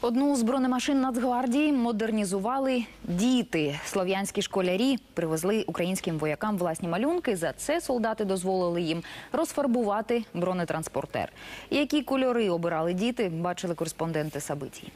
Одну з бронемашин Нацгвардії модернізували діти. Слов'янські школярі привезли українським воякам власні малюнки. За це солдати дозволили їм розфарбувати бронетранспортер. Які кольори обирали діти, бачили кореспонденти Сабитій.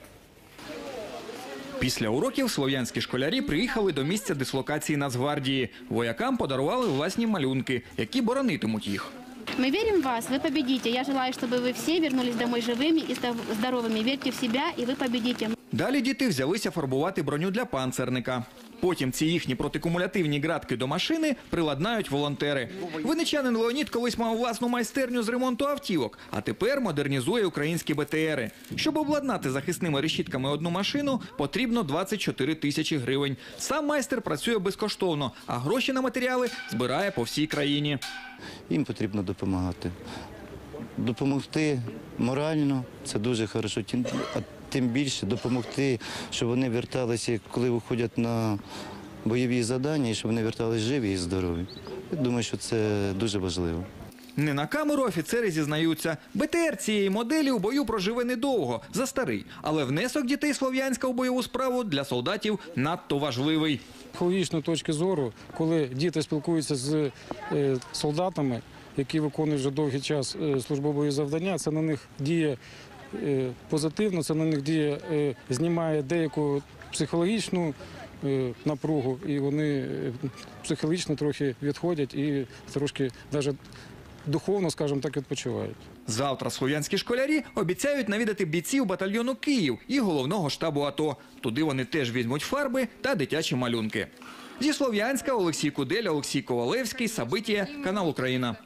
Після уроків слов'янські школярі приїхали до місця дислокації Нацгвардії. Воякам подарували власні малюнки, які боронитимуть їх. Мы верим в вас, вы победите. Я желаю, чтобы вы все вернулись домой живыми и здов- здоровыми. Верьте в себя, и вы победите. Далі діти взялися фарбувати броню для панцерника. Потім ці їхні протикумулятивні ґратки до машини приладнають волонтери. Виничанин Леонід колись мав власну майстерню з ремонту автівок, а тепер модернізує українські БТРи. Щоб обладнати захисними решітками одну машину, потрібно 24 тисячі гривень. Сам майстер працює безкоштовно, а гроші на матеріали збирає по всій країні. їм потрібно допомагати. Допомогти морально це дуже хорошо, тим, більше допомогти, щоб вони верталися, коли виходять на бойові завдання, і щоб вони верталися живі і здорові. Я думаю, що це дуже важливо. Не на камеру офіцери зізнаються, БТР цієї моделі у бою проживе недовго, за старий. Але внесок дітей Слов'янська у бойову справу для солдатів надто важливий. психологічної точки зору, коли діти спілкуються з е, солдатами, які виконують вже довгий час е, службової завдання, це на них діє позитивно, це на них діє, е, знімає деяку психологічну е, напругу, і вони е, психологічно трохи відходять і трошки навіть духовно, скажімо так, відпочивають. Завтра слов'янські школярі обіцяють навідати бійців батальйону Київ і головного штабу АТО. Туди вони теж візьмуть фарби та дитячі малюнки. Зі Слов'янська Олексій Кудель, Олексій Ковалевський, Сабитія, канал Україна.